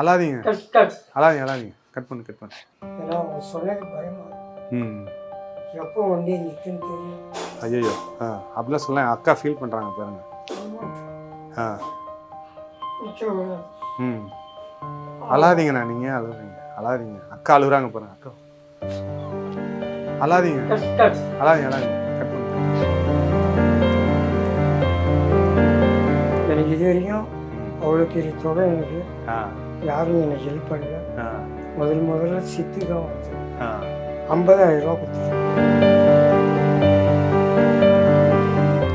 அழாதீங்க. அழாதீங்க அழாதீங்க. கட் பண்ணு கட் பண்ணு. ஏன்னா அவங்க சொன்னது பயமா. ம். எப்போ வண்டி நிற்குன்னு தெரியும். ஐயோ ஆ அப்படிலாம் சொல்ல அக்கா ஃபீல் பண்ணுறாங்க பாருங்க. ஆ. ம். அழாதீங்கண்ணா நீங்கள் அழுகுறீங்க அழாதீங்க. அக்கா அழுகுறாங்க பாருங்க அக்கா. அழாதீங்க. அழாதீங்க அழாதீங்க. கட் பண்ணு. எனக்கு இது வரைக்கும். அவ்வளோ பெரிய தொகை எனக்கு. ஆ. யாரும் எனக்கு ஹெல்ப் பண்ணல. முதல் முதல்ல சித்து தான் வந்து ஐம்பதாயிரம் ரூபா கொடுத்தாரு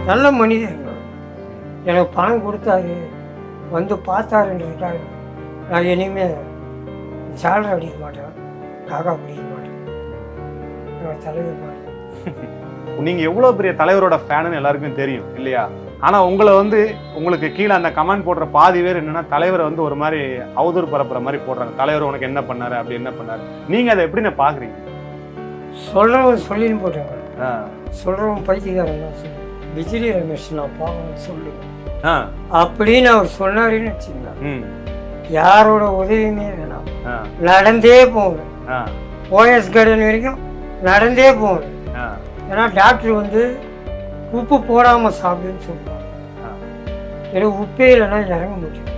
நல்ல மனிதன் எனக்கு பணம் கொடுத்தாரு. வந்து பார்த்தாருன்றதுக்காக நான் இனிமே ஜாலரை அடிக்க மாட்டேன். காக்கா பிடிக்க மாட்டேன். என்னோட தலைவர் மாதிரி. நீங்க எவ்வளவு பெரிய தலைவரோட ஃபேனுன்னு எல்லாருக்கும் தெரியும் இல்லையா? ஆனா உங்களை வந்து உங்களுக்கு கீழே அந்த கமெண்ட் போடுற பாதி பேர் என்னன்னா தலைவரை வந்து ஒரு மாதிரி அவதூறு பரப்புற மாதிரி போடுறாங்க. தலைவர் உனக்கு என்ன பண்ணாரு அப்படி என்ன பண்ணாரு? நீங்க அதை எப்படி பாக்குறீங்க? சொல்கிறவன் சொல்லின்னு போட்டாங்க. ஆ, சொல்கிறவன் பைத்தியக்காரன் தான் சொல்லு பிஜிலி ரமேஷ் நான் சொல்லுங்க ஆ, அப்படின்னு அவர் சொன்னாருன்னு ம், யாரோட உதவியுமே வேணாம். நடந்தே ஆ, ஓஎஸ் கார்டன் வரைக்கும் நடந்தே ஆ, ஏன்னா டாக்டர் வந்து உப்பு போடாமல் சாப்பிடுன்னு சொல்லுவாங்க. எனக்கு உப்பே இல்லைன்னா இறங்க முடியும்.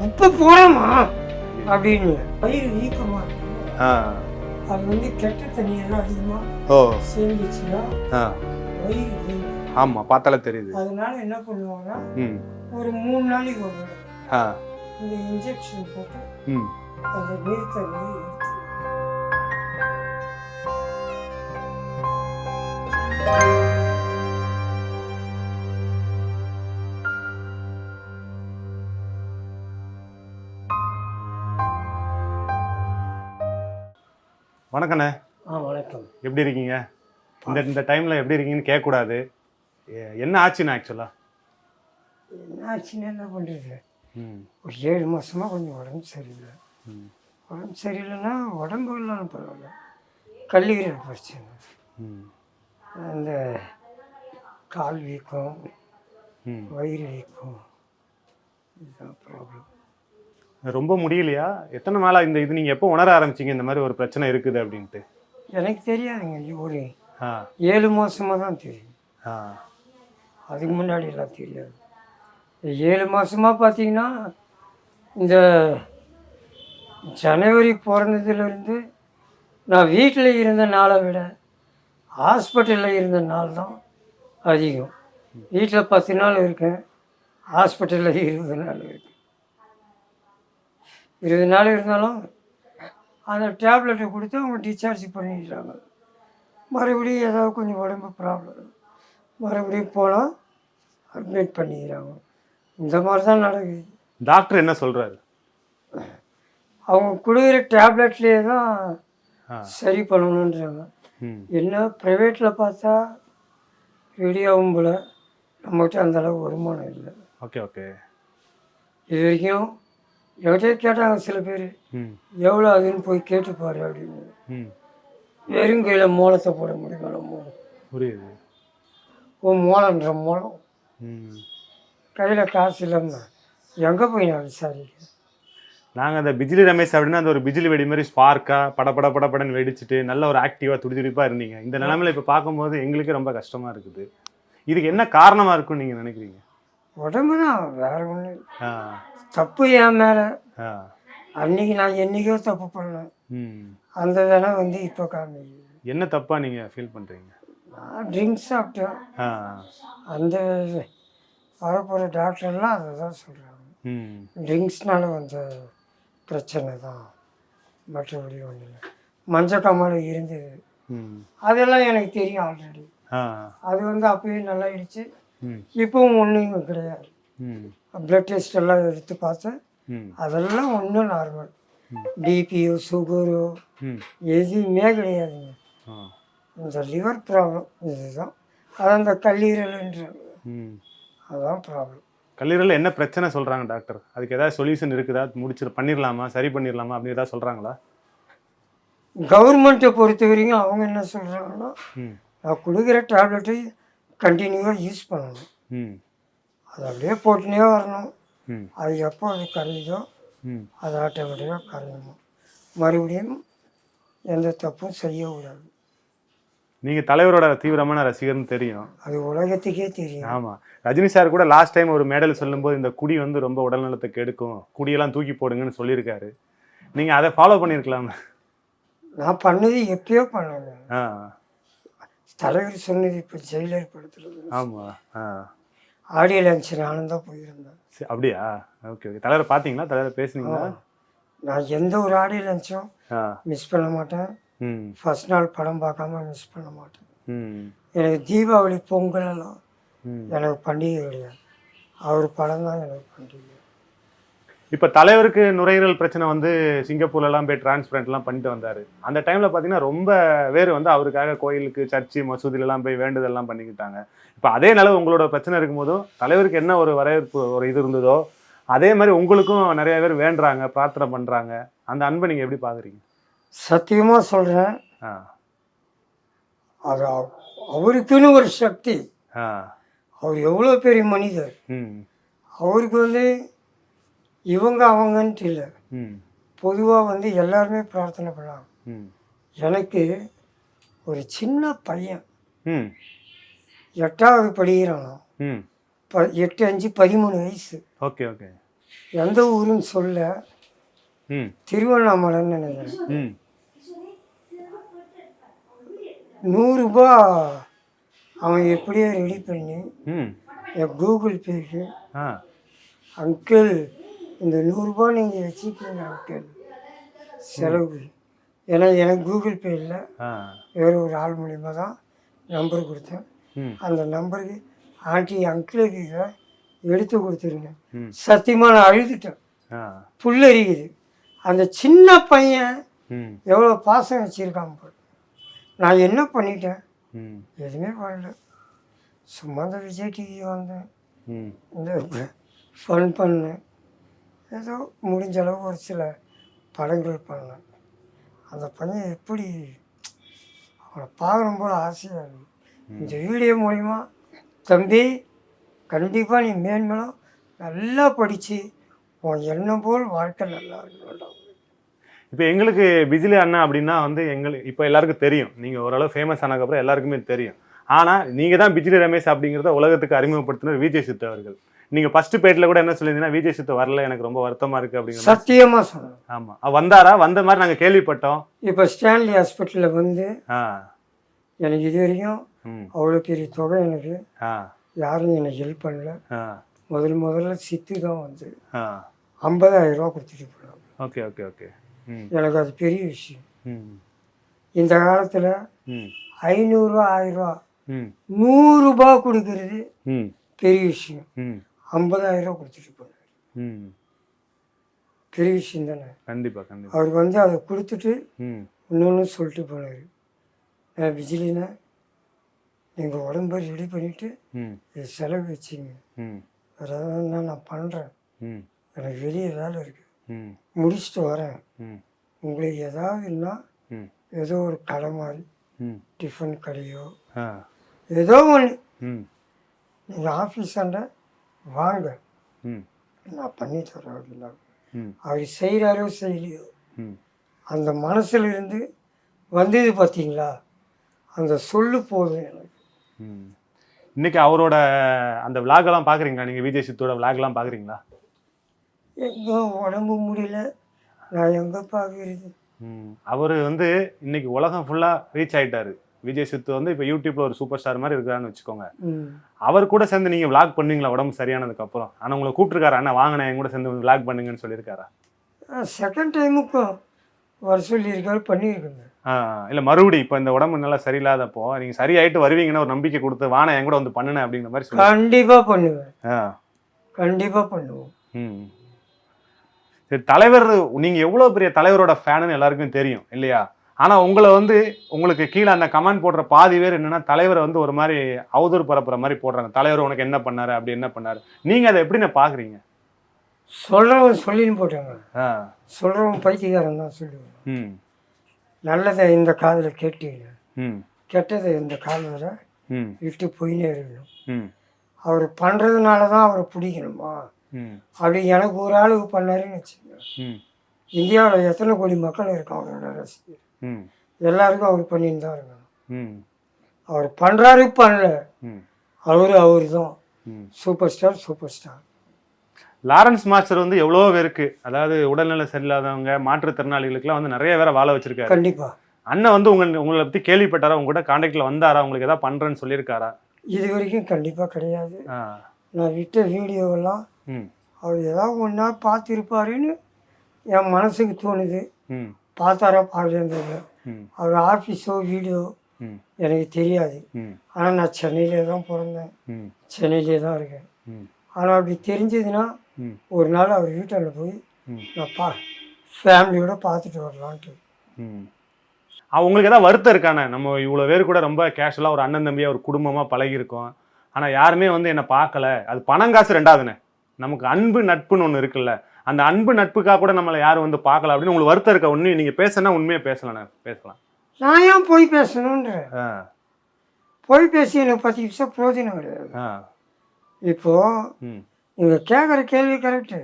உப்பு போடாமா? அப்படின்னு. வயிறு வீக்கமாக இருக்கு. ஆ, அது வந்து கெட்ட தண்ணியெல்லாம் அதிகமாக ஓ. சேர்ந்துச்சுன்னா ஆ, வயிறு வீங்கும். ஆமா பார்த்தாலே தெரியுது. அதனால என்ன பண்ணுவாங்கன்னா ம். ஒரு மூணு நாளைக்கு ஒரு இந்த இன்ஜெக்ஷன் போட்டு ம். அந்த நீர் தண்ணியை எடுத்து வணக்கண்ணே. ஆ வணக்கம். எப்படி இருக்கீங்க? இந்த இந்த டைம்ல எப்படி இருக்கீங்கன்னு கேட்கக்கூடாது. என்ன ஆச்சுண்ணா ஆக்சுவலா என்ன ஆச்சுன்னு என்ன பண்ணுறது ஒரு ஏழு மாதமாக கொஞ்சம் உடம்பு சரியில்லை. உடம்பு சரியில்லைன்னா உடம்பு இல்லைன்னு பரவாயில்ல. கல்லீரல் பிரச்சனை. அந்த கால் வீக்கம் வயிறு வீக்கம் இதுதான் ப்ராப்ளம் ரொம்ப முடியலையா? எத்தனை நாளா இந்த இது நீங்க எப்போ உணர ஆரம்பிச்சீங்க இந்த மாதிரி ஒரு பிரச்சனை இருக்குது அப்படின்ட்டு? எனக்கு தெரியாதுங்க ஒரு ஏழு மாதமாக தான் தெரியும். அதுக்கு முன்னாடி எல்லாம் தெரியாது. ஏழு மாதமாக பார்த்தீங்கன்னா இந்த ஜனவரி பிறந்ததுலேருந்து நான் வீட்டில் இருந்த நாளை விட ஹாஸ்பிட்டலில் இருந்த நாள் தான் அதிகம். வீட்டில் பத்து நாள் இருக்கேன் ஹாஸ்பிட்டலில் இருபது நாள் இருக்கேன். இருபது நாள் இருந்தாலும் அந்த டேப்லெட்டை கொடுத்து அவங்க டிஸ்சார்ஜ் பண்ணிடுறாங்க. மறுபடியும் ஏதாவது கொஞ்சம் உடம்பு ப்ராப்ளம் மறுபடியும் போனால் அட்மிட் பண்ணிக்கிறாங்க இந்த மாதிரி தான் நடக்குது. டாக்டர் என்ன சொல்றாரு? அவங்க கொடுக்குற டேப்லெட்லேயே தான் சரி பண்ணணுன்றாங்க. என்ன ப்ரைவேட்டில் பார்த்தா ரெடியாகும் போல் நம்மகிட்ட அந்த அளவு வருமானம் இல்லை. Okay okay. இது வரைக்கும் என்கிட்ட கேட்டாங்க சில பேர். ம். எவ்வளோ ஆகுதுன்னு போய் கேட்டுப்பாரு அப்படின்னு. ம். வெறும் கையில் மூலத்தை போட முடியுமா நம்ம? புரியுது. ஓ மூலன்ற மூலம் ம். கையில் காசு இல்லாமல் எங்கே போய் நான் விசாரிக்கிறேன்? நாங்க அந்த பிஜிலி ரமேஷ் அப்படின்னா அந்த ஒரு பிஜிலி வெடி மாதிரி ஸ்பார்க்கா பட பட பட படன்னு வெடிச்சிட்டு நல்ல ஒரு ஆக்டிவா துடி துடிப்பா இருந்தீங்க. இந்த நிலைமையில இப்ப பார்க்கும்போது எங்களுக்கு ரொம்ப கஷ்டமா இருக்குது. இதுக்கு என்ன காரணமா இருக்கும்னு நீங்க நினைக்கிறீங்க? உடம்பு தான் வேற ஒன்று தப்பு என் மேலே. அன்னைக்கு நான் என்னைக்கோ தப்பு பண்ணேன். அந்த வேலை வந்து இப்போ காமிக்குது. என்ன தப்பா நீங்க ஃபீல் பண்றீங்க? நான் ட்ரிங்க்ஸ் சாப்பிட்டேன். அந்த வரப்போகிற டாக்டர்லாம் அதை தான் சொல்கிறாங்க ம். ட்ரிங்க்ஸ்னால வந்த பிரச்சனை தான். மற்றபடி ஒன்றும் இல்லை. மஞ்சள் இருந்தது. அதெல்லாம் எனக்கு தெரியும் ஆல்ரெடி அது வந்து அப்பயே நல்லா ஆயிடுச்சு ம் இப்போவும் ஒன்றும் கிடையாது. ம். ப்ளட் டெஸ்ட் எல்லாம் எடுத்து பார்த்தேன். அதெல்லாம் ஒன்றும் நார்மல். பிபியோ சுகரோ எதுவுமே கிடையாதுங்க. இந்த லிவர் ப்ராப்ளம் இதுதான். அது அந்த கல்லீரல்ன்றாங்க ம். அதுதான் ப்ராப்ளம் கல்லீரல்ல என்ன பிரச்சனை சொல்றாங்க டாக்டர் அதுக்கு ஏதாவது சொல்யூஷன் இருக்குதா? முடிச்சு பண்ணிடலாமா சரி பண்ணிடலாமா அப்படின்னு ஏதாவது சொல்றாங்களா? கவர்மெண்ட்டை பொறுத்த வரைக்கும் அவங்க என்ன சொல்கிறாங்கன்னா ம். நான் கொடுக்குற டேப்லெட்டை கண்டினியூவாக யூஸ் பண்ணணும். அது அப்படியே போட்டுனே வரணும். அது எப்போ அது கரையுதோ அது ஆட்டோமேட்டிக்காக கரையணும். மறுபடியும் எந்த தப்பும் செய்யக்கூடாது. நீங்க தலைவரோட தீவிரமான ரசிகர்னு தெரியும். அது உலகத்துக்கே தெரியும். ஆமா. ரஜினி சார் கூட லாஸ்ட் டைம் ஒரு மேடல் சொல்லும்போது இந்த குடி வந்து ரொம்ப உடல் நலத்தை கெடுக்கும். குடியெல்லாம் தூக்கி போடுங்கன்னு சொல்லியிருக்காரு. நீங்க அதை ஃபாலோ பண்ணியிருக்கலாம்? நான் பண்ணது எப்பயோ பண்ணேங்க. ஆ. தலைவர் சொன்னது இப்போ ஜெயிலர் படத்தில் ஆமா ஆ. ஆடியோ லஞ்ச் நானும் தான் போயிருந்தேன். சரி, அப்படியா? Okay okay. தலைவரை பார்த்தீங்களா? தலைவரை பேசுனீங்களா? நான் எந்த ஒரு ஆடியோ ஆ. மிஸ் பண்ண மாட்டேன். ஃபர்ஸ்ட் நாள் படம் பார்க்காம மிஸ் பண்ண மாட்டேன். எனக்கு தீபாவளி பொங்கல் எல்லாம் எனக்கு பண்டிகை கிடையாது. அவர் படம் தான் எனக்கு பண்டிகை. இப்போ தலைவருக்கு நுரையீரல் பிரச்சனை வந்து சிங்கப்பூர்லலாம் போய் டிரான்ஸ்பிளண்ட்லாம் பண்ணிட்டு வந்தார். அந்த டைமில் பார்த்தீங்கன்னா ரொம்ப பேர் வந்து அவருக்காக கோயிலுக்கு சர்ச்சு மசூதிலலாம் போய் வேண்டுதல்லாம் பண்ணிக்கிட்டாங்க. இப்போ அதே நிலவு உங்களோட பிரச்சனை இருக்கும்போதும் தலைவருக்கு என்ன ஒரு வரவேற்பு ஒரு இது இருந்ததோ அதே மாதிரி உங்களுக்கும் நிறைய பேர் வேண்டுறாங்க பிரார்த்தனை பண்ணுறாங்க அந்த அன்பை நீங்கள் எப்படி பார்க்குறீங்க சத்தியமாக சொல்கிறேன் அது அவ- அவருக்குன்னு ஒரு சக்தி. அவர் எவ்வளோ பெரிய மனிதர். அவருக்கு வந்து இவங்க அவங்கன்ட்டு இல்லை. ம். பொதுவாக வந்து எல்லாருமே பிரார்த்தனை பண்ணலாம். ம். எனக்கு ஒரு சின்ன பையன் ம். எட்டாவது படிக்கிறானோ ப எட்டு அஞ்சு பதிமூணு வயசு. Okay okay. எந்த ஊருன்னு சொல்ல திருவண்ணாமலைன்னு நினைக்கிறேன். ம். நூறுரூபா அவன் எப்படியோ ரெடி பண்ணி ம். என் கூகுள் பேக்கு ஆ. அங்கிள் இந்த நூறுரூபா நீங்கள் வச்சுக்கோங்க அங்கிள் செலவு. ஏன்னா எனக்கு கூகுள் பே இல்லை. வேறு ஒரு ஆள் மூலியமாக தான் நம்பர் கொடுத்தேன். அந்த நம்பருக்கு ஆண்டி அங்கிளுக்கு இதை எடுத்து கொடுத்துருங்க. சத்தியமாக நான் அழுதுட்டேன். புல்லரிக்குது அந்த சின்ன பையன் எவ்வளோ பாசம் வச்சுருக்கான் பாரு. நான் என்ன பண்ணிட்டேன்? எதுவுமே பண்ணல. சும்மா இந்த விஜய் டிவி வந்தேன். இந்த ஃபன் பண்ணேன். ஏதோ முடிஞ்ச அளவு ஒரு சில படங்கள் பண்ணேன். அந்த பையன் எப்படி அவனை பார்க்கணும் போல ஆசையாக இருக்கு. இந்த வீடியோ மூலிமா தம்பி கண்டிப்பாக நீ மேன்மேலும் நல்லா படித்து உன் எண்ணம் போல் வாழ்க்கை நல்லா இருக்கணும்டா. இப்போ எங்களுக்கு பிஜிலி அண்ணா அப்படின்னா வந்து எங்களுக்கு இப்போ எல்லாருக்கும் தெரியும். நீங்கள் ஓரளவு ஃபேமஸ் ஆனதுக்கப்புறம் எல்லாருக்குமே தெரியும். ஆனால் நீங்கள் தான் பிஜிலி ரமேஷ் அப்படிங்கிறத உலகத்துக்கு அறிமுகப்படுத்தினர் விஜய் சித்து அவர்கள். நீங்கள் ஃபர்ஸ்ட் பேட்டில் கூட என்ன சொல்லியிருந்தீங்கன்னா விஜய் சித்து வரல எனக்கு ரொம்ப வருத்தமாக இருக்குது அப்படிங்கிற சத்தியமாக சொன்னேன் ஆமாம் வந்தாரா? வந்த மாதிரி நாங்கள் கேள்விப்பட்டோம். இப்போ ஸ்டான்லி ஹாஸ்பிட்டலில் வந்து ஆ. எனக்கு இது வரைக்கும் அவ்வளோ பெரிய தொகை எனக்கு ஆ. யாரும் எனக்கு ஹெல்ப் பண்ணல. முதல் முதல்ல சித்து தான் வந்து ஐம்பதாயிரம் ரூபா கொடுத்துட்டு போனாங்க. Okay okay okay. எனக்கு அது பெரிய விஷயம். இந்த காலத்தில் ஐநூறுரூவா ஆயிரரூவா ம். நூறுரூபா கொடுக்கறது பெரிய விஷயம். ஐம்பதாயிரம் ரூபா கொடுத்துட்டு போனார். ம். பெரிய விஷயம் தானே கண்டிப்பாக கண்டிப்பாக அவருக்கு வந்து அதை கொடுத்துட்டு ம். இன்னொன்று சொல்லிட்டு போனார். நான் விஜிலினா நீங்கள் உடம்ப ரெடி பண்ணிவிட்டு ம். இது செலவு வச்சிங்க. ம். அதாவது நான் பண்ணுறேன் ம். எனக்கு வெளியே வேலை இருக்குது ம். முடிச்சுட்டு வரேன். ம். உங்களுக்கு ஏதாவதுன்னா ம். ஏதோ ஒரு கடை மாதிரி ம். டிஃபன் கடையோ ஏதோ ஒன்று ம். நீங்கள் ஆஃபீஸாண்ட வாங்க. நான் பண்ணி தரேன் அப்படின்னா அவர் செய்கிறாரோ செய்யலையோ. அந்த மனசுல இருந்து வந்தது பார்த்தீங்களா? அந்த சொல்லு போதும் எனக்கு. ம். இன்னைக்கு அவரோட அந்த விளாகெல்லாம் பார்க்குறீங்களா? நீங்கள் விஜய் சித்தோட விளாக்லாம் பார்க்குறீங்களா? எங்கே உடம்பு முடியல. நான் எங்கே பார்க்குறது? ம். அவர் வந்து இன்னைக்கு உலகம் ஃபுல்லாக ரீச் ஆயிட்டாரு. விஜய் சித்து வந்து இப்போ யூடியூப்ல ஒரு சூப்பர் ஸ்டார் மாதிரி இருக்கிறான்னு வச்சுக்கோங்க. அவர் கூட சேர்ந்து நீங்கள் விளாக் பண்ணுவீங்களா? உடம்பு சரியானதுக்கு அப்புறம். ஆனால் உங்களை கூப்பிட்டுருக்காரு? அண்ணா வாங்கினேன் என் கூட சேர்ந்து விளாக் பண்ணுங்கன்னு சொல்லியிருக்காரா? செகண்ட் டைமுக்கும் வர சொல்லியிருக்காரு பண்ணியிருக்கேங்க. இல்லை மறுபடி இப்போ இந்த உடம்பு நல்லா சரியில்லாதப்போ நீங்கள் சரியாயிட்டு வருவீங்கன்னு ஒரு நம்பிக்கை கொடுத்து வாண என் கூட வந்து பண்ணுனேன் அப்படிங்கிற மாதிரி கண்டிப்பாக பண்ணுவேன். கண்டிப்பாக பண்ணுவோம். ம். சரி தலைவர் நீங்க எவ்வளவு பெரிய தலைவரோட ஃபேனுன்னு எல்லாருக்கும் தெரியும் இல்லையா? ஆனா உங்களை வந்து உங்களுக்கு கீழே அந்த கமெண்ட் போடுற பாதி பேர் என்னன்னா தலைவரை வந்து ஒரு மாதிரி அவதூறு பரப்புற மாதிரி போடுறாங்க. தலைவர் உனக்கு என்ன பண்ணாரு அப்படி என்ன பண்ணாரு. நீங்க அதை எப்படி பாக்குறீங்க? சொல்கிறவன் சொல்லின்னு போட்டாங்க. ஆ. சொல்கிறவன் பைத்தியக்காரன் தான் சொல்லுவேன். ம். நல்லதை இந்த காதில் கேட்டீங்க. ம். கெட்டதை இந்த காதில் ம். விட்டு போயினே இருக்கணும். ம். அவர் பண்ணுறதுனால தான் அவரை பிடிக்கணுமா? அப்படி எனக்கு ஒரு ஆளுக்கு பண்ணாருன்னு வச்சுக்கோங்க. ம். இந்தியாவில் எத்தனை கோடி மக்கள் இருக்காங்க அவரோட ரசிகர் எல்லாருக்கும் அவர் பண்ணிட்டு தான் இருக்கணும். அவர் பண்ணுறாரு பண்ணல. ம். அவரு அவர் தான் ம். Super star super star. Lawrence master வந்து எவ்வளோ பேருக்கு அதாவது உடல்நிலை சரியில்லாதவங்க மாற்றுத்திறனாளிகளுக்குலாம் வந்து நிறைய பேரை வாழ வச்சிருக்காரு. கண்டிப்பாக அண்ணன் வந்து உங்க உங்களை பற்றி கேள்விப்பட்டாரா? உங்க கூட கான்டாக்ட்ல வந்தாரா? உங்களுக்கு ஏதாவது பண்றேன்னு சொல்லியிருக்காரா? இது வரைக்கும் கண்டிப்பாக கிடையாது. நான் விட்ட வீடியோவெல்லாம் ம். அவர் ஏதாவது ஒன்றா பார்த்துருப்பாருன்னு என் மனசுக்கு தோணுது. ம். பார்த்தாரா ம். அவர் ஆஃபீஸோ வீடியோ எனக்கு தெரியாது. ஆனால் நான் சென்னையிலே தான் பிறந்தேன். சென்னையிலே தான் இருக்கேன். ஆனால் அப்படி தெரிஞ்சதுன்னா ஒரு நாள் அவர் வீட்டில் போய் நான் பா ஃபேமிலியோட பார்த்துட்டு வரலான்ட்டு. ம். அவ- உங்களுக்கு ஏதாவது வருத்தம் இருக்கானே? நம்ம இவ்வளோ பேர் கூட ரொம்ப கேஷுவலாக ஒரு அண்ணன் தம்பியாக ஒரு குடும்பமாக பழகியிருக்கோம். ஆனால் யாருமே வந்து என்னை பார்க்கல. அது பணம் காசு ரெண்டாவதுண்ணே நமக்கு அன்பு நட்புன்னு ஒன்று இருக்குல்ல. அந்த அன்பு நட்புக்காக கூட நம்மளை யாரும் வந்து பார்க்கல அப்படின்னு உங்களுக்கு வருத்தம் இருக்க? ஒன்று நீங்கள் பேசுனா உண்மையாக பேசலாண்ணே பேசலாம். நான் ஏன் போய் பேசணுன்ற போய் பேசி எனக்கு பத்து நிமிஷம் பிரயோஜனம் கிடையாது. ம். நீங்கள் கேட்குற கேள்வி கரெக்டு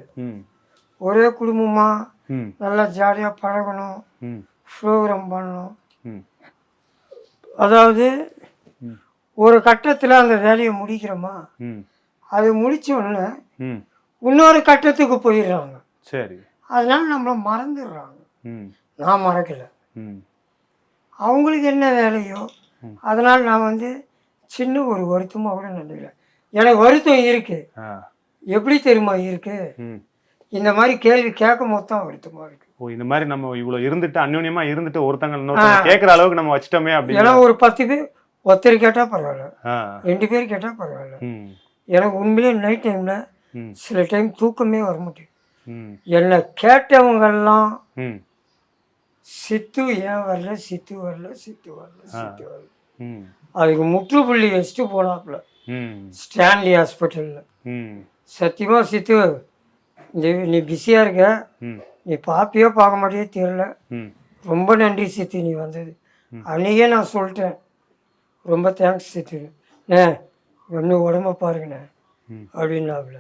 ஒரே குடும்பமாக ம். நல்லா ஜாலியாக பழகணும். ம். ப்ரோக்ராம் பண்ணணும். ம். அதாவது. ஒரு கட்டத்தில் அந்த வேலையை முடிக்கிறோமா? ம். அது முடிச்ச உடனே ம். இன்னொரு கட்டத்துக்கு போயிடுறாங்க. சரி. அதனால நம்மளை மறந்துடுறாங்க. ம். நான் மறக்கலை. ம். அவங்களுக்கு என்ன வேலையோ. அதனால் நான் வந்து சின்ன ஒரு வருத்தமாக கூட நினைக்கல. எனக்கு வருத்தம் இருக்குது ஆ. எப்படி தெரியுமா இருக்குது ம். இந்த மாதிரி கேள்வி கேட்கும் போது தான் வருத்தமாக இருக்குது ஓ இந்த மாதிரி நம்ம இவ்வளோ இருந்துட்டு அந்யோன்யமா இருந்துட்டு ஒருத்தங்க கேட்குற அளவுக்கு நம்ம வச்சிட்டோமே ஏன்னா அப்படின்னு ஒரு பத்து பேர் ஒருத்தர் கேட்டால் பரவாயில்ல. ரெண்டு பேர் கேட்டால் பரவாயில்ல. எனக்கு உண்மையிலே நைட் டைமில் சில டைம் தூக்கமே வர மாட்டேங்குது. ம். என்னை கேட்டவங்கெல்லாம் சித்து ஏன் வரல சித்து வரல சித்து வரல சித்து வரல. அதுக்கு முற்றுப்புள்ளி வச்சுட்டு போனாப்புல. ஸ்டான்லி ஹாஸ்பிட்டலில். சத்தியமாக சித்து நீ பிஸியாக இருக்க? நீ பார்ப்பியோ பார்க்க மாட்டியோ தெரியல. ரொம்ப நன்றி சித்து நீ வந்தது. அன்றைக்கே நான் சொல்லிட்டேன். ரொம்ப தேங்க்ஸ் சித்து. ஏ ஒன்று உடம்ப பாருங்கண்ணே. அப்படின்னாப்புல.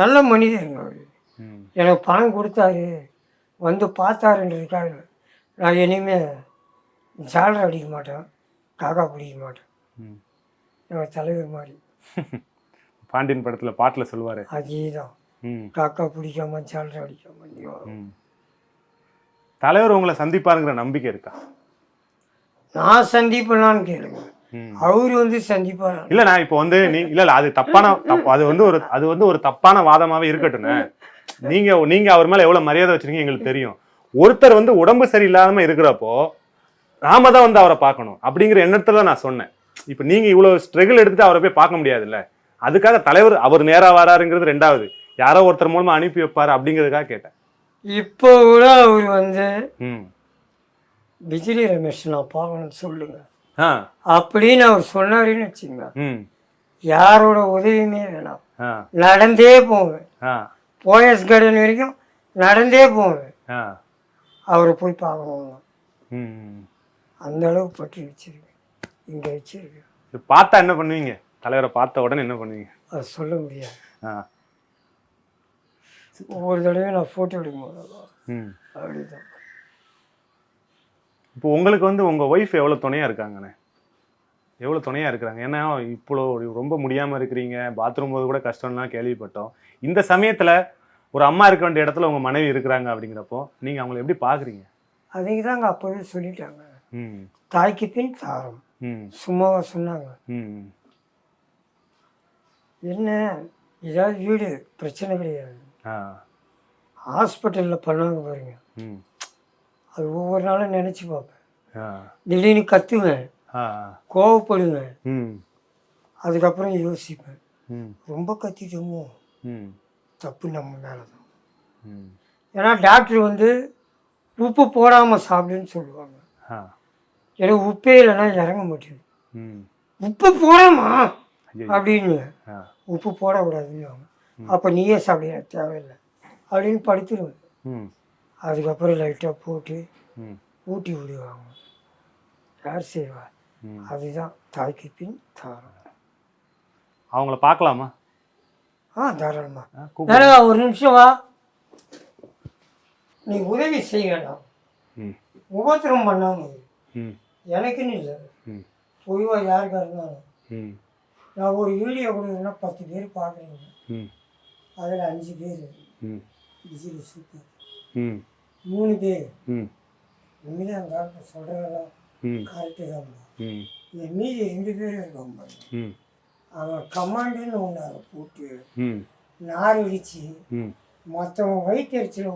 நல்ல மனிதருங்க அவர். எனக்கு பணம் கொடுத்தாரு. வந்து பார்த்தாருன்றதுக்காக நான் இனிமே ஜாலரை அடிக்க மாட்டேன். காக்கா பிடிக்க மாட்டேன். ம். எங்கள் தலைவர் மாதிரி. பாண்டியன் படத்துல பாட்டுல சொல்லுவாரு. அதே தான் ம். காக்கா பிடிக்காம ஜாலரை அடிக்காம தலைவர் உங்களை சந்திப்பாருங்கிற நம்பிக்கை இருக்கா? நான் சந்திப்பேனான்னு கேளுங்க. அவர் வந்து சந்திப்பார்? இல்ல நான் இப்போ வந்து நீ இல்ல இல்ல அது தப்பான தப்பு அது வந்து ஒரு அது வந்து ஒரு தப்பான வாதமாவே இருக்கட்டும்ண்ணே நீங்க நீங்க அவர் மேல எவ்வளவு மரியாதை வச்சிருக்கீங்க எங்களுக்கு தெரியும். ஒருத்தர் வந்து உடம்பு சரியில்லாம இருக்கிறப்போ நாம தான் வந்து அவரை பார்க்கணும் அப்படிங்கிற எண்ணத்துல நான் சொன்னேன். இப்போ நீங்க இவ்வளவு ஸ்ட்ரகிள் எடுத்துட்டு அவரை போய் பார்க்க முடியாதுல்ல? அதுக்காக தலைவர் அவர் நேரா வராருங்கிறது ரெண்டாவது. யாரோ ஒருத்தர் மூலமா அனுப்பி வைப்பாரு அப்படிங்கிறதுக்காக கேட்டேன். இப்போ கூட அவர் வந்து பிஜிலி ரமேஷ் நான் பார்க்கணும்னு சொல்லுங்க. அப்படின்னு அவர் சொன்னாருன்னு வச்சுங்க. யாரோட உதவியுமே வேணாம். நடந்தே போவேன் போயஸ் கார்டன் வரைக்கும் நடந்தே போவேன் அவரை போய் பார்க்கணும் அந்த அளவுக்கு பற்றி வச்சிருக்கேன். இங்கே வச்சிருக்கேன். பார்த்தா என்ன பண்ணுவீங்க? தலைவரை பார்த்த உடனே என்ன பண்ணுவீங்க? அது சொல்ல முடியாது. ஒவ்வொரு தடவையும் நான் ஃபோட்டோ எடுக்கும் ம். அப்படிதான். இப்போ உங்களுக்கு வந்து உங்க ஒய்ஃப் எவ்வளவு துணையா இருக்காங்கண்ணே? எவ்வளவு துணையா இருக்கிறாங்க? ஏன்னா இப்போ ரொம்ப முடியாம இருக்கிறீங்க. பாத்ரூம் போது கூட கஷ்டம்லாம் கேள்விப்பட்டோம். இந்த சமயத்துல ஒரு அம்மா இருக்க வேண்டிய இடத்துல உங்க மனைவி இருக்கிறாங்க அப்படிங்கிறப்போ நீங்க அவங்களை எப்படி பாக்குறீங்க? அதுக்கு தாங்க அப்போவே சொல்லிட்டாங்க. ம். தாய்க்கு பின் தாரம். ம். சும்மாவா சொன்னாங்க. ம். என்ன? ஏதாவது வீடு? பிரச்சனை கிடையாது. ஆ. ஹாஸ்பிட்டலில் பண்ணாங்க பாருங்க. ம். அது ஒவ்வொரு நாளும் நினச்சி பார்ப்பேன் திடீர்னு கத்துவேன். கோவப்படுவேன். அதுக்கப்புறம் யோசிப்பேன். ரொம்ப கத்திட்டோமோ? தப்பு நம்ம மேலே தான் ஏன்னா டாக்டர் வந்து உப்பு போடாமல் சாப்பிடுன்னு சொல்லுவாங்க. எனக்கு உப்பே இல்லைன்னா இறங்க மாட்டேங்குது. ம். உப்பு போடாமா? அப்படின்னு. உப்பு போடக்கூடாதுன்னு அப்போ நீயே சாப்பிட தேவையில்லை. அப்படின்னு படுத்துருவேன். ம். அதுக்கப்புறம் லைட்டாக போட்டு ஊட்டி விடுவாங்க. யார் செய்வா? அதுதான் தாய்க்கு பின் தாரம். அவங்கள பார்க்கலாமா? ஆ தாராளமா. வேணா ஒரு நிமிஷம் வா. நீ உதவி செய்ய வேண்டாம் ம். உபத்திரம் பண்ணாம இரு. ம். எனக்குன்னு இல்லை. பொதுவாக யாருக்கா இருந்தாலும். நான் ஒரு வீடியோ கொடுக்குறேன்னா பத்து பேர் பார்க்குறீங்க. அதில் அஞ்சு பேர். விஜய் சூப்பர். மூணு பேர் உண்மையிலே அந்த காலத்தில் சொல்கிறதெல்லாம் கரெக்டு தான் இந்த மீதி ரெண்டு பேரும் ம். அவன் கமாண்டுன்னு ஒன்று அதை போட்டு நார் அடித்து ம். மற்றவன் வயிற்றுச்சலை.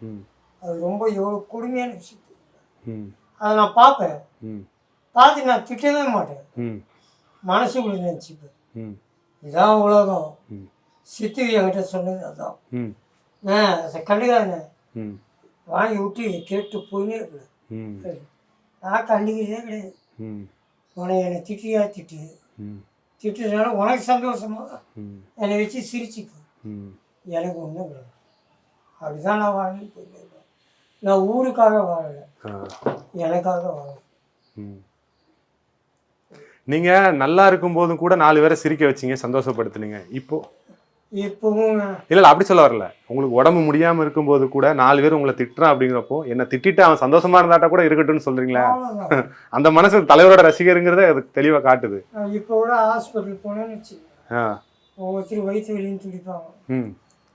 ம். அது ரொம்ப எவ்வளோ கொடுமையான விஷயம் ம். அதை நான் பார்ப்பேன். பார்த்து நான் திட்டவே மாட்டேன். மனசுக்குள்ள நினச்சிப்பேன். இதான் உலகம். சித்து என்கிட்ட சொன்னது அதான். ம். வாங்கி விட்டு கேட்டு போயினே சரி. நான் கண்டுக்கிறதே கிடையாது. உனக்கு என்னை திட்டியா திட்டு ம். திட்டுறதுனால உனக்கு சந்தோஷமா? என்னை வச்சு சிரிச்சுக்கோ. எனக்கு ஒன்றும் கிடையாது. அப்படிதான் நான் வாழ்ந்து போயிட்டு இருக்கேன். நான் ஊருக்காக வாழலை. எனக்காக வாழலை. ம். நீங்க நல்லா இருக்கும்போதும் கூட நாலு பேரை சிரிக்க வச்சீங்க சந்தோஷப்படுத்துனீங்க. இப்போ இப்போவும் இல்ல அப்படி சொல்ல வரல. உங்களுக்கு உடம்பு முடியாம இருக்கும்போது கூட நாலு பேர் உங்களை திட்டுறான் அப்படிங்கிறப்போ என்ன திட்டிட்டு அவன் சந்தோஷமா இருந்தாட்டா கூட இருக்கட்டும்னு சொல்றீங்களா? அந்த மனசு தலைவரோட ரசிகருங்கிறத அது தெளிவா காட்டுது. இப்போ கூட ஹாஸ்பிட்டல் போனேன்னு ஆ. ஒவ்வொருத்தர் வயிற்று வலின்னு துடிப்பாங்க ம்.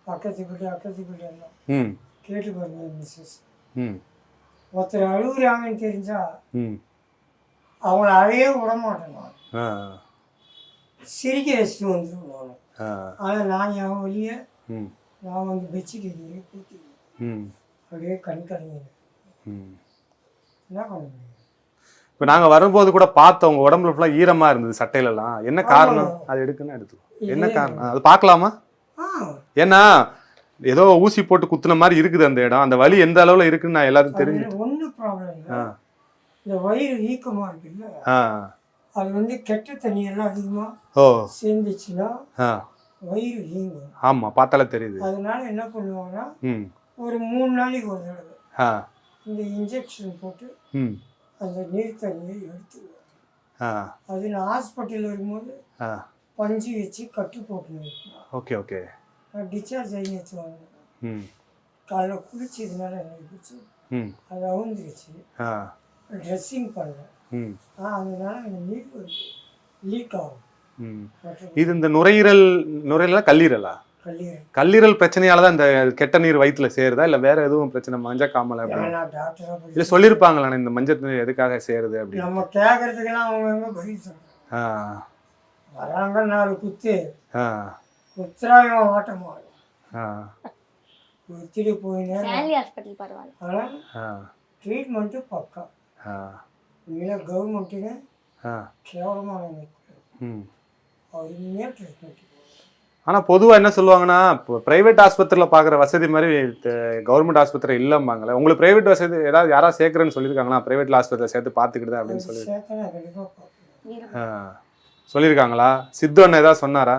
பக்கத்து வீட்டு அக்கத்து வீட்டு எல்லாம். ம். கேட்டு பாருங்க மிஸ்ஸஸ் ம். ஒருத்தர் அழுகுறாங்கன்னு தெரிஞ்சா ம். அவங்கள அழைய விட ஆ. சிரிக்க வச்சுட்டு வந்துடுவேன் ஆனால் நான் என் வழியை நான் வந்து பெட்ஷீட் இதுவே கூட்டி ம். அப்படியே கண் கலங்கினேன். என்ன பண்ண முடியும்? இப்போ நாங்க வரும்போது கூட பார்த்தோம் உங்க உடம்புல ஃபுல்லா ஈரமா இருந்தது சட்டையிலலாம். என்ன காரணம்? அது எடுக்குன்னு எடுத்துக்கோ. என்ன காரணம்? அது பார்க்கலாமா? ஏன்னா ஏதோ ஊசி போட்டு குத்துன மாதிரி இருக்குது அந்த இடம். அந்த வலி எந்த அளவுல இருக்குன்னு நான் எல்லாத்துக்கும் தெரிஞ்சு அது ஒன்றும் ப்ராப்ளம் இல்லை. இந்த வயிறு வீக்கமாக இருக்குல்ல. ஆ. அது வந்து கெட்ட தண்ணி எல்லாம் அதிகமாக ஓ. சேர்ந்துச்சுன்னா வயிறு வீங்கும் ஆமா பார்த்தாலே தெரியுது. அதனால என்ன பண்ணுவாங்கன்னா ஒரு மூணு நாளைக்கு ஒரு தடவை இந்த இன்ஜெக்ஷன் போட்டு அந்த நீர் தண்ணியை எடுத்துருவேன் அது நான் ஹாஸ்பிட்டலில் இருக்கும்போது பஞ்சு வச்சு கட்டு இருப்பேன் ஓகே ஓகே. நான் டிஸ்சார்ஜ் ஆகி வச்சு வந்தேன் ம். காலைல குளிச்சதுனால இருந்துச்சு ம். அது அவுந்துருச்சு. ட்ரெஸ்ஸிங் பண்ணேன். அதனால அந்த நீர் லீக் ஆகும். இது இந்த நுரையீரல் நுரையீரலா கல்லீரலா? கல்லீரல். கல்லீரல் பிரச்சனையால தான் இந்த கெட்ட நீர் வயிற்றுல சேருதா? இல்ல வேற எதுவும் பிரச்சனை ஏன்னா டாக்டராக இல்ல சொல்லியிருப்பாங்களா இந்த மஞ்சள் நீர் எதுக்காக சேருது அப்படின்னு நம்ம கேட்கறதுக்கெல்லாம் அவங்க பதில் வராங்க நாலு குத்து. ஓட்டமாக ஆ. குத்திட்டு போயினேன் ட்ரீட்மெண்ட்டு பக்கா ஆ. உண்மையில கவர்மெண்ட்டுங்க ஆ. கேவலமான அமைப்பு ம் அவர் உண்மையாக ட்ரீட்மெண்ட் ஆனா பொதுவா என்ன சொல்லுவாங்கன்னா இப்போ பிரைவேட் ஆஸ்பத்திரியில பாக்குற வசதி மாதிரி கவர்மெண்ட் ஆஸ்பத்திரி இல்லம்பாங்களே உங்களுக்கு பிரைவேட் வசதி ஏதாவது யாராவது சேர்க்கறேன்னு சொல்லியிருக்காங்களா? பிரைவேட்ல ஆஸ்பத்திரியில சேர்த்து பாத்துக்கிட்டு அப்படின்னு சொல்லி சொல்லியிருக்காங்களா? சித்து அண்ணன் ஏதாவது சொன்னாரா?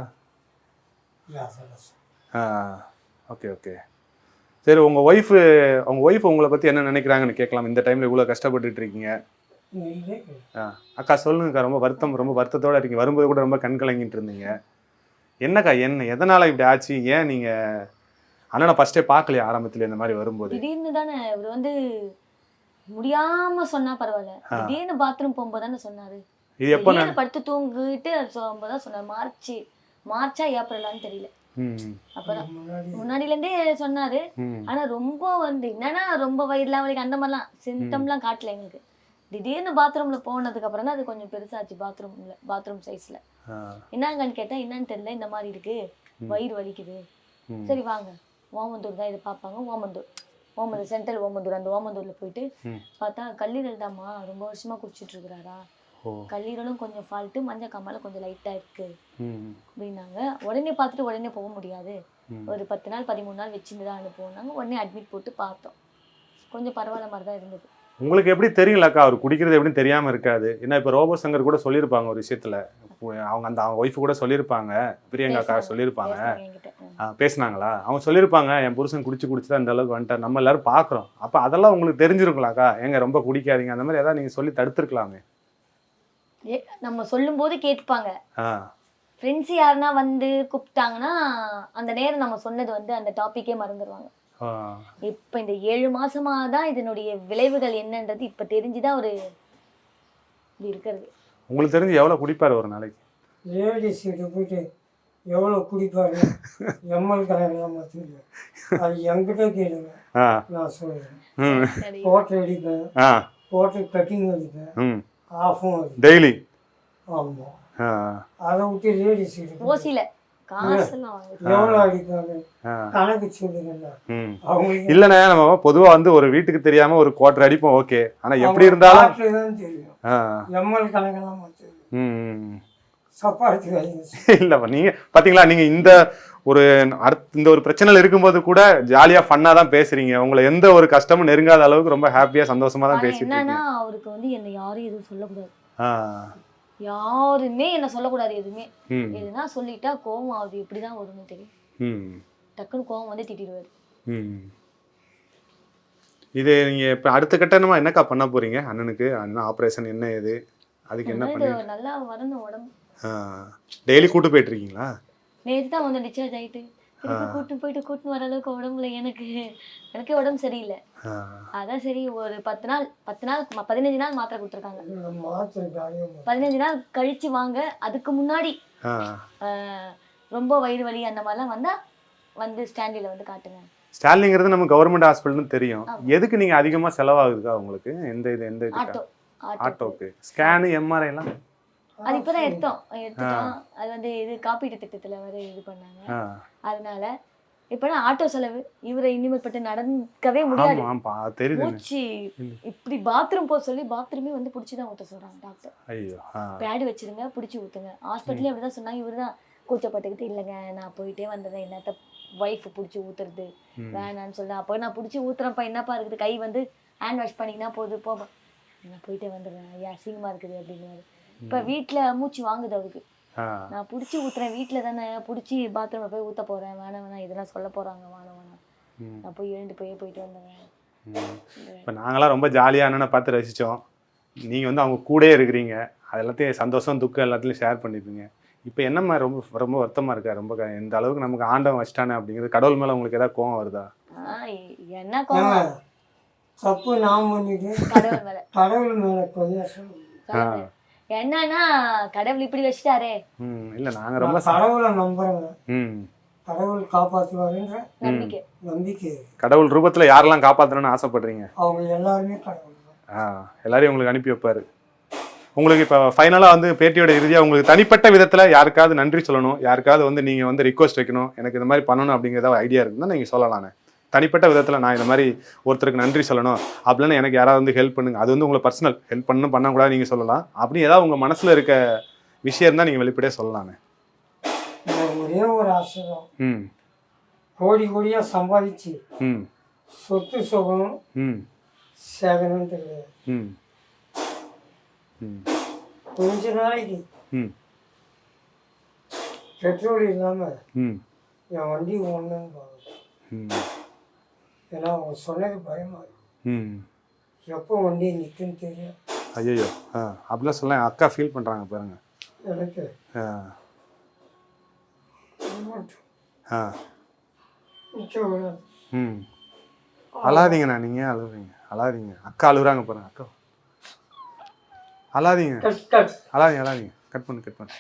ஆ ஓகே ஓகே சரி உங்க ஒய்ஃபு உங்க ஒய்ஃப் உங்களை பத்தி என்ன நினைக்கிறாங்கன்னு கேட்கலாம். இந்த டைம்ல இவ்வளவு கஷ்டப்பட்டுட்டு இருக்கீங்க. அக்கா சொல்லுங்கக்கா. ரொம்ப வருத்தம் ரொம்ப வருத்தத்தோட இருக்கீங்க. வரும்போது கூட ரொம்ப கண் கலங்கிட்டு இருந்தீங்க. என்னக்கா என்ன எதனால இப்படி ஆச்சு? ஏன் நீங்க அண்ணனை ஃபர்ஸ்டே பார்க்கலையா ஆரம்பத்துல இந்த மாதிரி வரும்போது? திடீர்னு தானே இவர் வந்து முடியாம சொன்னா பரவாயில்ல. திடீர்னு பாத்ரூம் போகும்போது தானே சொன்னாரு. இது எப்போ படுத்து தூங்கிட்டு அது சொல்லும்போது தான் சொன்னார். மார்ச் மார்ச்சா ஏப்ரலான்னு தெரியல. ம் அப்பதான். முன்னாடி. முன்னாடில இருந்தே சொன்னாரு ஆனா ரொம்ப வந்து என்னன்னா ரொம்ப வயிறுலாம் வலிக்கு அந்த மாதிரிலாம் சிம்டம்லாம் காட்டல எங்களுக்கு. திடீர்னு பாத்ரூம்ல போனதுக்கு அப்புறம் தான் அது கொஞ்சம் பெருசாச்சு பாத்ரூம்ல பாத்ரூம் சைஸ்ல என்னங்கன்னு கேட்டா என்னன்னு தெரியல இந்த மாதிரி இருக்கு. வயிறு வலிக்குது. சரி வாங்க. ஓமந்தூர் தான் இது பார்ப்பாங்க. ஓமந்தூர். ஓமந்தூர் சென்ட்ரல் ஓமந்தூர். அந்த ஓமந்தூர்ல போயிட்டு. பார்த்தா கல்லீரல் தாம்மா ரொம்ப வருஷமா குடிச்சிட்டு இருக்கிறாரா? கல்லீரலும் கொஞ்சம் ஃபால்ட்டு மஞ்சள் காமால கொஞ்சம் லைட்டா இருக்கு. அப்படின்னாங்க. உடனே பார்த்துட்டு உடனே போக முடியாது. ஒரு பத்து நாள் பதிமூணு நாள் வச்சுருந்து தான் அனுப்புவோம்னாங்க. உடனே அட்மிட் போட்டு பார்த்தோம். கொஞ்சம் பரவாயில்ல மாதிரி தான் இருந்தது. உங்களுக்கு எப்படி தெரியும்லக்கா? அவர் குடிக்கிறது எப்படின்னு தெரியாம இருக்காது. ஏன்னா இப்போ ரோபோ சங்கர் கூட சொல்லியிருப்பாங்க ஒரு விஷயத்துல. அவங்க அந்த அவங்க ஒய்ஃபு கூட சொல்லியிருப்பாங்க. பிரியங்கா அக்கா. சொல்லியிருப்பாங்க. பேசுனாங்களா? அவங்க சொல்லியிருப்பாங்க என் புருஷன் குடிச்சு குடிச்சு தான் இந்த அளவுக்கு வந்துட்டார் நம்ம எல்லாரும் பார்க்குறோம் அப்போ அதெல்லாம் உங்களுக்கு தெரிஞ்சிருக்கலாக்கா ஏங்க ரொம்ப குடிக்காதீங்க. அந்த மாதிரி ஏதாவது நீங்கள் சொல்லி தடுத்துருக்கலாமே? ஏ, நம்ம சொல்லும் போது கேட்டுப்பாங்க ஆ. ஃப்ரெண்ட்ஸ் யாருன்னா வந்து கூப்பிட்டாங்கன்னா அந்த நேரம் நம்ம சொன்னது வந்து அந்த டாபிக்கே மறந்துடுவாங்க. இப்ப இந்த ஏழு மாசமா தான் இதனுடைய விளைவுகள் என்னன்றது இப்ப தெரிஞ்சுதான் ஒரு இப்படி இருக்கிறது. உங்களுக்கு தெரிஞ்சு எவ்வளவு குடிப்பாரு ஒரு நாளைக்கு? லேடிஸ் கிட்ட போயிட்டு எவ்வளோ குடிப்பாரு? எம்எல் கணக்கெல்லாம் தெரியும் அது என்கிட்ட கேளுங்க. நான் சொல்லுவேன் சரி. போட்டு அடிப்பேன். போட்டு கட்டிங் அடிப்பேன். ம். ஆஃபும் டெய்லி? ஆமாம் ஆ. அதை விட்டு லேடிஸ் கிட்ட இல்லண்ணே நம்ம பொதுவா வந்து ஒரு வீட்டுக்கு தெரியாம ஒரு குவார்டர் அடிப்போம் ஓகே ஆனா எப்படி இருந்தாலும் இல்லப்பா நீங்க பாத்தீங்களா நீங்க இந்த ஒரு அடுத்த இந்த ஒரு பிரச்சனையில இருக்கும்போது கூட ஜாலியா ஃபன்னா தான் பேசுறீங்க. உங்களை எந்த ஒரு கஷ்டமும் நெருங்காத அளவுக்கு ரொம்ப ஹாப்பியா சந்தோஷமா தான் பேசிட்டு என்னன்னா அவருக்கு வந்து என்ன யாரும் எதுவும் சொல்லக்கூடாது. ஆ, யாருமே என்ன சொல்லக்கூடாது எதுவுமே. எதுனா சொல்லிட்டா கோவம் ஆகுது. எப்படிதான் வரும்னு தெரியும் டக்குன்னு கோவம் வந்து திட்டிடுவாரு. இது நீங்க இப்ப அடுத்த கட்டணமா என்னக்கா பண்ண போறீங்க? அண்ணனுக்கு அண்ணன் ஆபரேஷன் என்ன இது அதுக்கு என்ன ஆனா பண்ணி இது நல்லா வரணும் உடம்பு. டெய்லி கூட்டு போயிட்டு இருக்கீங்களா? நேற்று தான் வந்து டிஸ்சார்ஜ் ஆயிட்டு. திருப்பி கூட்டு போயிட்டு கூட்டின்னு வர அளவுக்கு உடம்புல எனக்கு எனக்கே உடம்பு சரியில்லை. அதான் சரி ஒரு பத்து நாள் பத்து நாள் பதினஞ்சு நாள் மாத்திரை கொடுத்துருக்காங்க. பதினஞ்சு நாள் கழிச்சு வாங்க அதுக்கு முன்னாடி. ரொம்ப வயிறு வலி அந்த மாதிரிலாம் வந்தா வந்து ஸ்டாண்டில் வந்து காட்டுங்க. ஸ்டாலிங்கிறது நம்ம கவர்மெண்ட் ஹாஸ்பிட்டல்னு தெரியும். எதுக்கு நீங்க அதிகமா செலவாகுதுக்கா உங்களுக்கு எந்த இது எந்த ஆட்டோ ஆட்டோக்கு. ஸ்கேனு எம்ஆர்ஐ எல்லாம்? அது இப்பதான் எடுத்தோம். எடுத்துட்டோம். அது வந்து இது காப்பீட்டு திட்டத்துல வர இது பண்ணாங்க. அதனால இப்பதான் ஆட்டோ செலவு. இவரை இனிமேல் பட்டு நடக்கவே முடியாது. மூச்சு இப்படி பாத்ரூம் போக சொல்லி பாத்ரூமே வந்து பிடிச்சி தான் ஊத்த சொல்றாங்க டாக்டர். பேடு வச்சிருங்க பிடிச்சி ஊத்துங்க. ஹாஸ்பிட்டலே அப்படிதான் சொன்னாங்க. இவரு தான் கூச்சப்பட்டுக்கிட்டு இல்லைங்க நான் போயிட்டே வந்தேன் என்னத்த ஒய்ஃப் பிடிச்சி ஊத்துறது. வேணான்னு சொல்ல அப்போ நான் பிடிச்சி ஊத்துறப்ப என்னப்பா இருக்குது? கை வந்து ஹேண்ட் வாஷ் பண்ணிக்கினா போகுது போ போ. நான் போயிட்டே வந்துடுறேன் அசிங்கமா இருக்குது அப்படின்னு இப்போ வீட்ல மூச்சு வாங்குது அவருக்கு ஆ. நான் பிடிச்சி ஊத்துறேன் வீட்ல தானே பிடிச்சி பாத்ரூம்ல போய் ஊத்த போறேன் வேணாம் வேணாம் இதெல்லாம் சொல்ல போறாங்க வேணாம் வேணாம் ம். நான் போய் எழுந்து போய் போயிட்டு வந்துடுறேன் ம். இப்ப நாங்களாம் ரொம்ப ஜாலியா அண்ணனை பார்த்து ரசிச்சோம். நீங்க வந்து அவங்க கூடயே இருக்கிறீங்க. அது எல்லாத்தையும் சந்தோஷம் துக்கம் எல்லாத்துலயும் ஷேர் பண்ணிப்பீங்க. இப்போ என்னம்மா ரொம்ப ரொம்ப வருத்தமா இருக்கா ரொம்ப எந்த அளவுக்கு நமக்கு ஆண்டவன் வச்சிட்டானே அப்படிங்கிறது கடவுள் மேல உங்களுக்கு ஏதாவது கோவம் வருதா? என்ன கோவம்? தப்பு நான் பண்ணிட்டு கடவுள் மேல. கடவுள் மேலே. என்னன்னா கடவுள் இப்படி வச்சுட்டாரே. ம் இல்ல நாங்க ரொம்ப கடவுளை நம்புறேங்க ம். கடவுள் காப்பாற்றுவாருன்ற நம்பிக்கை. கடவுள் ரூபத்துல யாரெல்லாம் காப்பாத்தணும்னு ஆசைப்படுறீங்க? அவங்க எல்லாருமே கடவுள் எல்லாரையும் உங்களுக்கு அனுப்பி வைப்பாரு. உங்களுக்கு இப்போ ஃபைனலாக வந்து பேட்டியோட இறுதியாக உங்களுக்கு தனிப்பட்ட விதத்தில் யாருக்காவது நன்றி சொல்லணும் யாருக்காவது வந்து நீங்கள் வந்து ரிக்வஸ்ட் வைக்கணும் எனக்கு இந்த மாதிரி பண்ணணும் அப்படிங்கிறத ஐடியா இருக்குன்னா நீங்கள் சொல்லலானே தனிப்பட்ட விதத்தில் நான் இந்த மாதிரி ஒருத்தருக்கு நன்றி சொல்லணும் அப்படின்னு எனக்கு யாராவது வந்து ஹெல்ப் பண்ணுங்க. அது வந்து உங்களை பர்சனல் ஹெல்ப் பண்ணணும் பண்ணக்கூடாது நீங்கள் சொல்லலாம். அப்படி ஏதாவது உங்கள் மனசில் இருக்க விஷயம் இருந்தால் நீங்கள் வெளிப்படையாக சொல்லலானே எனக்கு ஒரே ஒரு ஆசை தான் ம். கோடி கோடியாக சம்பாதிச்சு ம். சொத்து சுகம் ம். சேகரம்னு தெரியாது. ம். ம். கொஞ்ச நாளைக்கு ம். பெட்ரோல் இல்லாமல் ம். என் வண்டி ஒன்றுன்னு பாருங்க ம். ஏன்னா அவங்க சொன்னது பயமாக ம். எப்போ வண்டி நிற்குன்னு தெரியும் ஐயோ ஆ அப்படிலாம் சொல்ல அக்கா ஃபீல் பண்ணுறாங்க பாருங்க. எனக்கு ஆ. ம். அழாதீங்கண்ணா நீங்கள் அழுகுறீங்க? அழாதீங்க. அக்கா அழுகுறாங்க பாருங்க அக்கா. அழாதீங்க. அழாதீங்க அழாதீங்க. கட் பண்ணு கட் பண்ணு.